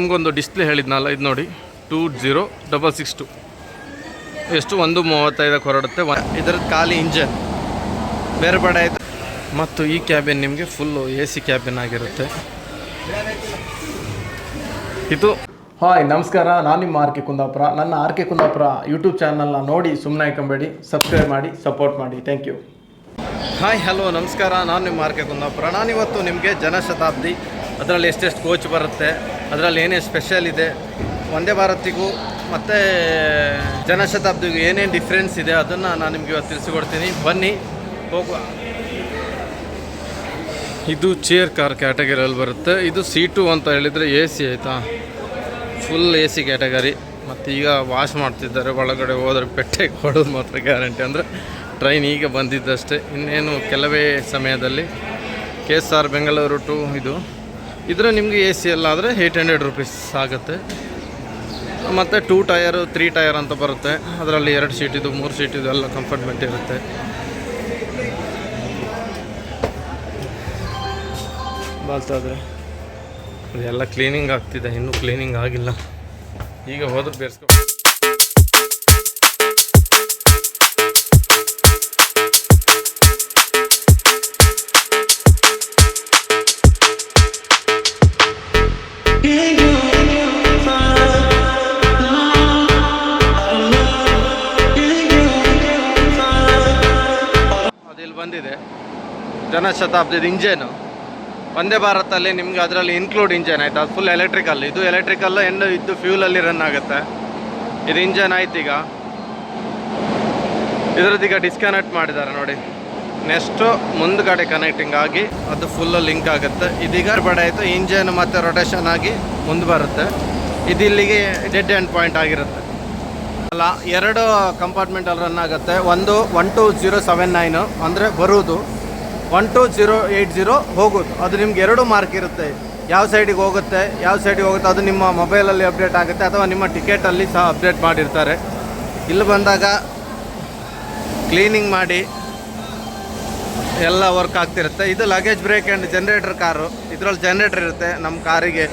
ನಿಮಗೊಂದು ಡಿಸ್ಪ್ಲೇ ಹೇಳಿದ್ನಲ್ಲ ಇದು ನೋಡಿ two zero double six two ಎಷ್ಟು ಒಂದು ಮೂವತ್ತೈದಕ್ಕೆ ಹೊರಡುತ್ತೆ ಇದರದ್ದು ಖಾಲಿ ಇಂಜನ್ ಬೇರೆ ಬೇಡ ಆಯಿತು. ಮತ್ತು ಈ ಕ್ಯಾಬಿನ್ ನಿಮಗೆ ಫುಲ್ಲು ಎ ಸಿ ಕ್ಯಾಬಿನ್ ಆಗಿರುತ್ತೆ. ಇದು ಹಾಯ್ ನಮಸ್ಕಾರ. ನಾನು ನಿಮ್ಮ ಆರ್ ಕೆ ಕುಂದಾಪುರ. ನನ್ನ ಆರ್ ಕೆ ಕುಂದಾಪುರ ಯೂಟ್ಯೂಬ್ ಚಾನಲ್ನ ನೋಡಿ ಸುಮ್ಮನೆ ಹಾಕೊಂಬೇಡಿ ಸಬ್ಸ್ಕ್ರೈಬ್ ಮಾಡಿ ಸಪೋರ್ಟ್ ಮಾಡಿ. ಥ್ಯಾಂಕ್ ಯು ಹಾಯ್ ಹಲೋ ನಮಸ್ಕಾರ. ನಾನು ನಿಮ್ಮ ಆರ್ ಕೆ ಕುಂದಾಪುರ. ನಾನಿವತ್ತು ನಿಮಗೆ ಜನಶತಾಬ್ದಿ ಅದರಲ್ಲಿ ಎಷ್ಟೆಷ್ಟು ಕೋಚ್ ಬರುತ್ತೆ ಅದರಲ್ಲಿ ಏನೇನು ಸ್ಪೆಷಲ್ ಇದೆ, ಒಂದೇ ಭಾರತಿಗೂ ಮತ್ತು ಜನಶತಾಬ್ದಿಗೂ ಏನೇನು ಡಿಫ್ರೆನ್ಸ್ ಇದೆ ಅದನ್ನು ನಾನು ನಿಮಗೆ ಇವತ್ತು ತಿಳಿಸಿಕೊಡ್ತೀನಿ. ಬನ್ನಿ, ಹೋಗುವ. ಇದು ಚೇರ್ ಕಾರ್ ಕ್ಯಾಟಗರಿಯಲ್ಲಿ ಬರುತ್ತೆ. ಇದು ಸೀಟು ಅಂತ ಹೇಳಿದರೆ ಎ ಸಿ ಆಯಿತಾ? ಫುಲ್ ಎ ಸಿ ಕ್ಯಾಟಗರಿ ಮತ್ತು ಈಗ ವಾಶ್ ಮಾಡ್ತಿದ್ದಾರೆ, ಒಳಗಡೆ ಹೋದರೆ ಪೆಟ್ಟೆಗೆ ಹೊಡೋದು ಮಾತ್ರ ಗ್ಯಾರಂಟಿ ಅಂದರೆ ಟ್ರೈನ್ ಈಗ ಬಂದಿದ್ದಷ್ಟೇ. ಇನ್ನೇನು ಕೆಲವೇ ಸಮಯದಲ್ಲಿ K S R Bengaluru to ಇದು. ಇದರ ನಿಮಗೆ ಎ ಸಿ ಎಲ್ಲ ಆದರೆ ಏಯ್ಟ್ ಹಂಡ್ರೆಡ್ ರುಪೀಸ್ ಆಗುತ್ತೆ. ಮತ್ತು ಟೂ ಟಯರು ತ್ರೀ ಟಯರ್ ಅಂತ ಬರುತ್ತೆ. ಅದರಲ್ಲಿ ಎರಡು ಸೀಟಿದು ಮೂರು ಸೀಟಿದು ಎಲ್ಲ ಕಂಫರ್ಟ್ಮೆಂಟ್ ಇರುತ್ತೆ. ಬಾಲ್ತಾದ್ರೆ ಅದೆಲ್ಲ ಕ್ಲೀನಿಂಗ್ ಆಗ್ತಿದೆ. ಇನ್ನೂ ಕ್ಲೀನಿಂಗ್ ಆಗಿಲ್ಲ. ಈಗ ಹೋದ್ರೆ ಬೇರ್ಸ್ಕೊ ಬಂದಿದೆ. ಜನಶತಾಬ್ದಿದ ಇಂಜನು. ವಂದೇ ಭಾರತಲ್ಲಿ ನಿಮ್ಗೆ ಅದರಲ್ಲಿ ಇನ್ಕ್ಲೂಡ್ ಇಂಜನ್ ಆಯಿತು? ಅದು ಫುಲ್ ಎಲೆಕ್ಟ್ರಿಕಲ್ ಇದು ಎಲೆಕ್ಟ್ರಿಕಲ್ ಎಣ್ಣು ಇದು ಫ್ಯೂಲಲ್ಲಿ ರನ್ ಆಗುತ್ತೆ. ಇದು ಇಂಜನ್ ಆಯ್ತು ಈಗ ಇದರದ್ದು ಈಗ ಡಿಸ್ಕನೆಕ್ಟ್ ಮಾಡಿದ್ದಾರೆ ನೋಡಿ. ನೆಕ್ಸ್ಟು ಮುಂದ್ಗಡೆ ಕನೆಕ್ಟಿಂಗ್ ಆಗಿ ಅದು ಫುಲ್ಲು ಲಿಂಕ್ ಆಗುತ್ತೆ. ಇದೀಗ ಬಡ ಆಯಿತು, ಇಂಜನ್ ಮತ್ತು ರೊಟೇಷನ್ ಆಗಿ ಮುಂದೆ ಬರುತ್ತೆ. ಇದು ಇಲ್ಲಿಗೆ ಡೆಡ್ ಎಂಡ್ ಪಾಯಿಂಟ್ ಆಗಿರುತ್ತೆ. ಅಲ್ಲ, ಎರಡು ಕಂಪಾರ್ಟ್ಮೆಂಟಲ್ಲಿ ರನ್ ಆಗುತ್ತೆ. ಒಂದು one two zero seven nine, ಅಂದರೆ ಬರುವುದು one two zero eight zero ಹೋಗೋದು. ಅದು ನಿಮ್ಗೆ ಎರಡು ಮಾರ್ಕ್ ಇರುತ್ತೆ. ಯಾವ ಸೈಡಿಗೆ ಹೋಗುತ್ತೆ, ಯಾವ ಸೈಡಿಗೆ ಹೋಗುತ್ತೆ, ಅದು ನಿಮ್ಮ ಮೊಬೈಲಲ್ಲಿ ಅಪ್ಡೇಟ್ ಆಗುತ್ತೆ, ಅಥವಾ ನಿಮ್ಮ ಟಿಕೆಟಲ್ಲಿ ಸಹ ಅಪ್ಡೇಟ್ ಮಾಡಿರ್ತಾರೆ. ಇಲ್ಲಿ ಬಂದಾಗ ಕ್ಲೀನಿಂಗ್ ಮಾಡಿ ಎಲ್ಲ ವರ್ಕ್ ಆಗ್ತಿರುತ್ತೆ. ಇದು luggage brake and generator car ಇದರಲ್ಲಿ ಜನ್ರೇಟರ್ ಇರುತ್ತೆ. ನಮ್ಮ ಕಾರಿಗೆ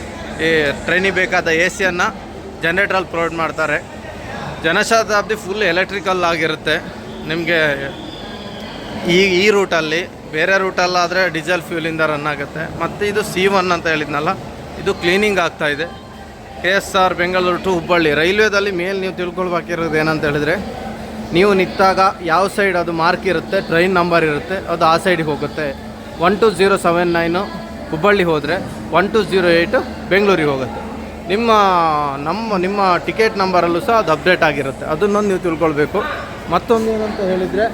ಈ ಟ್ರೈನಿಗೆ ಬೇಕಾದ ಎ ಸಿಯನ್ನು ಜನ್ರೇಟ್ರಲ್ಲಿ ಪ್ರೊವೈಡ್ ಮಾಡ್ತಾರೆ. ಜನಶತಾಬ್ದಿ ಫುಲ್ ಎಲೆಕ್ಟ್ರಿಕಲ್ ಆಗಿರುತ್ತೆ. ನಿಮಗೆ ಈ ಈ ರೂಟಲ್ಲಿ, ಬೇರೆ ರೂಟಲ್ಲಾದರೆ ಡೀಸೆಲ್ ಫ್ಯೂಲಿಂದ ರನ್ ಆಗುತ್ತೆ. ಮತ್ತು ಇದು ಸಿ ಒನ್ ಅಂತ ಹೇಳಿದ್ನಲ್ಲ, ಇದು ಕ್ಲೀನಿಂಗ್ ಆಗ್ತಾ ಇದೆ. K S R Bengaluru to Hubballi ರೈಲ್ವೇದಲ್ಲಿ ಮೇಲೆ ನೀವು ತಿಳ್ಕೊಳ್ಬೇಕಿರೋದು ಏನಂತ ಹೇಳಿದರೆ, ನೀವು ನಿಂತಾಗ ಯಾವ ಸೈಡ್ ಅದು ಮಾರ್ಕ್ ಇರುತ್ತೆ ಟ್ರೈನ್ ನಂಬರ್ ಇರುತ್ತೆ, ಅದು ಆ ಸೈಡಿಗೆ ಹೋಗುತ್ತೆ. One two zero seven nine Hubballi ಹೋದರೆ ಒನ್ ಟು ಜೀರೋ ಏಯ್ಟು ಬೆಂಗಳೂರಿಗೆ ಹೋಗುತ್ತೆ. ನಿಮ್ಮ ನಮ್ಮ, ನಿಮ್ಮ ಟಿಕೆಟ್ ನಂಬರಲ್ಲೂ ಸಹ ಅದು ಅಪ್ಡೇಟ್ ಆಗಿರುತ್ತೆ. ಅದನ್ನೊಂದು ನೀವು ತಿಳ್ಕೊಳ್ಬೇಕು. ಮತ್ತೊಂದು ಏನಂತ ಹೇಳಿದರೆ,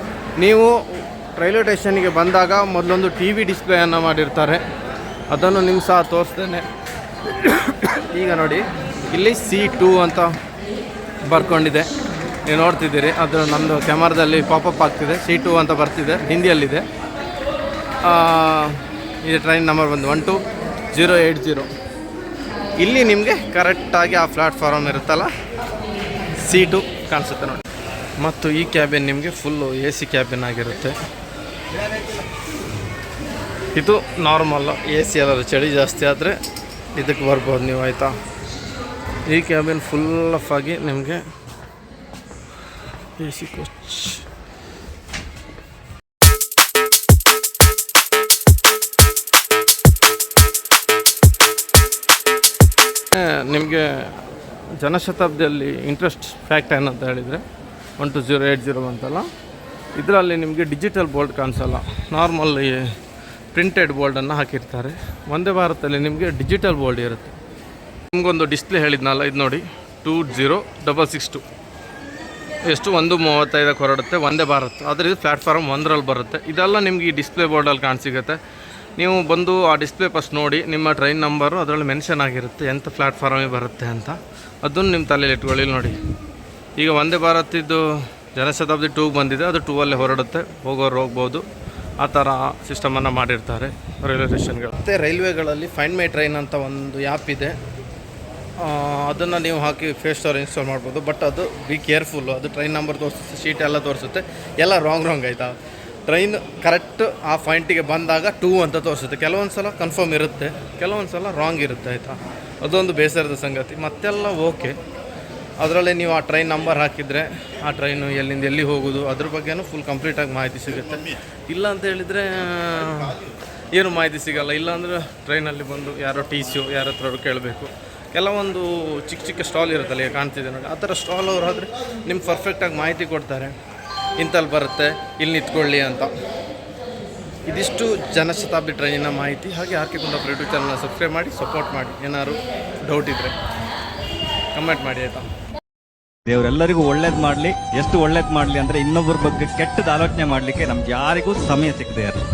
ನೀವು ರೈಲ್ವೆ ಸ್ಟೇಷನ್ಗೆ ಬಂದಾಗ ಮೊದಲೊಂದು ಟಿ ವಿ ಡಿಸ್ಪ್ಲೇಯನ್ನು ಮಾಡಿರ್ತಾರೆ. ಅದನ್ನು ನಿಮ್ಮ ಸಹ ತೋರಿಸ್ತೇನೆ. ಈಗ ನೋಡಿ, ಇಲ್ಲಿ ಸಿ ಟೂ ಅಂತ ಬರ್ಕೊಂಡಿದೆ. ನೀವು ನೋಡ್ತಿದ್ದೀರಿ, ಅದು ನಮ್ಮದು ಕ್ಯಾಮರಾದಲ್ಲಿ ಪಾಪಪ್ ಆಗ್ತಿದೆ. ಸಿ ಟು ಅಂತ ಬರ್ತಿದೆ, ಹಿಂದಿಯಲ್ಲಿದೆ. ಇದು ಟ್ರೈನ್ ನಂಬರ್ ಬಂದು one two zero eight zero ಇಲ್ಲಿ ನಿಮಗೆ ಕರೆಕ್ಟಾಗಿ ಆ ಪ್ಲಾಟ್ಫಾರ್ಮ್ ಇರುತ್ತಲ್ಲ? ಸೀಟು ಕಾಣಿಸುತ್ತೆ ನೋಡಿ. ಮತ್ತು ಈ ಕ್ಯಾಬಿನ್ ನಿಮಗೆ ಫುಲ್ಲು ಎ ಸಿ ಕ್ಯಾಬಿನ್ ಆಗಿರುತ್ತೆ. ಇದು ನಾರ್ಮಲ್ ಎ ಸಿ ಎಲ್ಲರೂ ಚಳಿ ಜಾಸ್ತಿ ಆದರೆ ಇದಕ್ಕೆ ಬರ್ಬೋದು ನೀವು, ಆಯಿತಾ? ಈ ಕ್ಯಾಬಿನ್ ಫುಲ್ ಆಫ್ ಆಗಿ ನಿಮಗೆ ಎ ಸಿ ಕೋಚ್ ನಿಮಗೆ ಜನಶತಾಬ್ದಿಯಲ್ಲಿ ಇಂಟ್ರೆಸ್ಟ್ ಫ್ಯಾಕ್ಟ್ ಏನಂತ ಹೇಳಿದರೆ one two zero eight zero ಅಂತಲ್ಲ. ಇದರಲ್ಲಿ ನಿಮಗೆ ಡಿಜಿಟಲ್ ಬೋರ್ಡ್ ಕಾಣಿಸಲ್ಲ ನಾರ್ಮಲ್ ಪ್ರಿಂಟೆಡ್ ಬೋರ್ಡನ್ನು ಹಾಕಿರ್ತಾರೆ. ಒಂದೇ ಭಾರತದಲ್ಲಿ ನಿಮಗೆ ಡಿಜಿಟಲ್ ಬೋರ್ಡ್ ಇರುತ್ತೆ. ನಿಮಗೊಂದು ಡಿಸ್ಪ್ಲೇ ಹೇಳಿದ್ನಲ್ಲ, ಇದು ನೋಡಿ. Two zero double six two ಎಷ್ಟು? ಒಂದು ಮೂವತ್ತೈದಕ್ಕೆ ಹೊರಡುತ್ತೆ, ಒಂದೇ ಭಾರತ್. ಆದರೆ ಇದು ಪ್ಲ್ಯಾಟ್ಫಾರ್ಮ್ ಒಂದರಲ್ಲಿ ಬರುತ್ತೆ. ಇದೆಲ್ಲ ನಿಮಗೆ ಈ ಡಿಸ್ಪ್ಲೇ ಬೋರ್ಡಲ್ಲಿ ಕಾಣಿಸಿಗುತ್ತೆ. ನೀವು ಬಂದು ಆ ಡಿಸ್ಪ್ಲೇ ಫಸ್ಟ್ ನೋಡಿ ನಿಮ್ಮ ಟ್ರೈನ್ ನಂಬರು ಅದರಲ್ಲಿ ಮೆನ್ಷನ್ ಆಗಿರುತ್ತೆ ಎಂಥ ಪ್ಲ್ಯಾಟ್ಫಾರ್ಮಿಗೆ ಬರುತ್ತೆ ಅಂತ. ಅದನ್ನು ನಿಮ್ಮ ತಲೆಯಲ್ಲಿ ಇಟ್ಕೊಳ್ಳಿ ನೋಡಿ. ಈಗ ವಂದೇ ಭಾರತಿದ್ದು ಜನಶತಾಬ್ದಿ ಟೂಗೆ ಬಂದಿದೆ. ಅದು ಟೂವಲ್ಲೇ ಹೊರಡುತ್ತೆ. ಹೋಗೋರು ಹೋಗ್ಬೋದು. ಆ ಥರ ಸಿಸ್ಟಮನ್ನು ಮಾಡಿರ್ತಾರೆ ರೈಲ್ವೆ ಸ್ಟೇಷನ್ಗಳು ಮತ್ತು ರೈಲ್ವೆಗಳಲ್ಲಿ ಫೈಂಡ್ ಮೈ ಟ್ರೈನ್ ಅಂತ ಒಂದು ಆ್ಯಪ್ ಇದೆ. ಅದನ್ನು ನೀವು ಹಾಕಿ ಫೇಸ್ ಸ್ಟೋರ್ ಇನ್ಸ್ಟಾಲ್ ಮಾಡ್ಬೋದು. ಬಟ್ ಅದು ಬಿ ಕೇರ್ಫುಲ್ಲು ಅದು ಟ್ರೈನ್ ನಂಬರ್ ತೋರಿಸುತ್ತೆ ಶೀಟ್ ಎಲ್ಲ ತೋರಿಸುತ್ತೆ. ಎಲ್ಲ ರಾಂಗ್ ರಾಂಗ್ ಆಯಿತಾ? ಟ್ರೈನ್ ಕರೆಕ್ಟ್ ಆ ಪಾಯಿಂಟಿಗೆ ಬಂದಾಗ ಟೂ ಅಂತ ತೋರಿಸುತ್ತೆ. ಕೆಲವೊಂದು ಸಲ ಕನ್ಫರ್ಮ್ ಇರುತ್ತೆ ಕೆಲವೊಂದು ಸಲ ರಾಂಗ್ ಇರುತ್ತೆ, ಆಯಿತಾ? ಅದೊಂದು ಬೇಸರದ ಸಂಗತಿ. ಮತ್ತೆಲ್ಲ ಓಕೆ ಅದರಲ್ಲೇ ನೀವು ಆ ಟ್ರೈನ್ ನಂಬರ್ ಹಾಕಿದರೆ, ಆ ಟ್ರೈನು ಎಲ್ಲಿಂದ ಎಲ್ಲಿ ಹೋಗೋದು, ಅದ್ರ ಬಗ್ಗೆನೂ ಫುಲ್ ಕಂಪ್ಲೀಟಾಗಿ ಮಾಹಿತಿ ಸಿಗುತ್ತೆ. ಇಲ್ಲ ಅಂತ ಹೇಳಿದರೆ ಏನು ಮಾಹಿತಿ ಸಿಗಲ್ಲ. ಇಲ್ಲಾಂದ್ರೆ ಟ್ರೈನಲ್ಲಿ ಬಂದು ಯಾರೋ ಟಿ ಸಿ ಯಾರ ಹತ್ರ ಕೇಳಬೇಕು. ಕೆಲವೊಂದು ಚಿಕ್ಕ ಚಿಕ್ಕ ಸ್ಟಾಲ್ ಇರುತ್ತಲ್ಲ, ಈಗ ಕಾಣ್ತಿದೆ ನೋಡಿ. ಆ ಥರ ಸ್ಟಾಲ್ ಅವ್ರು ಆದರೆ ನಿಮ್ಗೆ ಪರ್ಫೆಕ್ಟಾಗಿ ಮಾಹಿತಿ ಕೊಡ್ತಾರೆ. ಇಂತಲ್ಲಿ ಬರುತ್ತೆ, ಇಲ್ಲಿ ನಿಂತ್ಕೊಳ್ಳಿ ಅಂತ. ಇದಿಷ್ಟು ಜನಶತಾಬ್ದಿ ಟ್ರೈನಿನ ಮಾಹಿತಿ. ಹಾಗೆ ಕುಂದಾಪುರ ಯೂಟ್ಯೂಬ್ ಚಾನಲ್ನ ಸಬ್ಸ್ಕ್ರೈಬ್ ಮಾಡಿ, ಸಪೋರ್ಟ್ ಮಾಡಿ. ಏನಾದ್ರು ಡೌಟ್ ಇದ್ದರೆ ಕಮೆಂಟ್ ಮಾಡಿ ಆಯಿತಾ? ದೇವರೆಲ್ಲರಿಗೂ ಒಳ್ಳೇದು ಮಾಡಲಿ. ಎಷ್ಟು ಒಳ್ಳೇದು ಮಾಡಲಿ ಅಂದರೆ ಇನ್ನೊಬ್ಬರ ಬಗ್ಗೆ ಕೆಟ್ಟದ ಆಲೋಚನೆ ಮಾಡಲಿಕ್ಕೆ ನಮ್ಗೆ ಯಾರಿಗೂ ಸಮಯ ಸಿಗದೆ ಇರಲಿ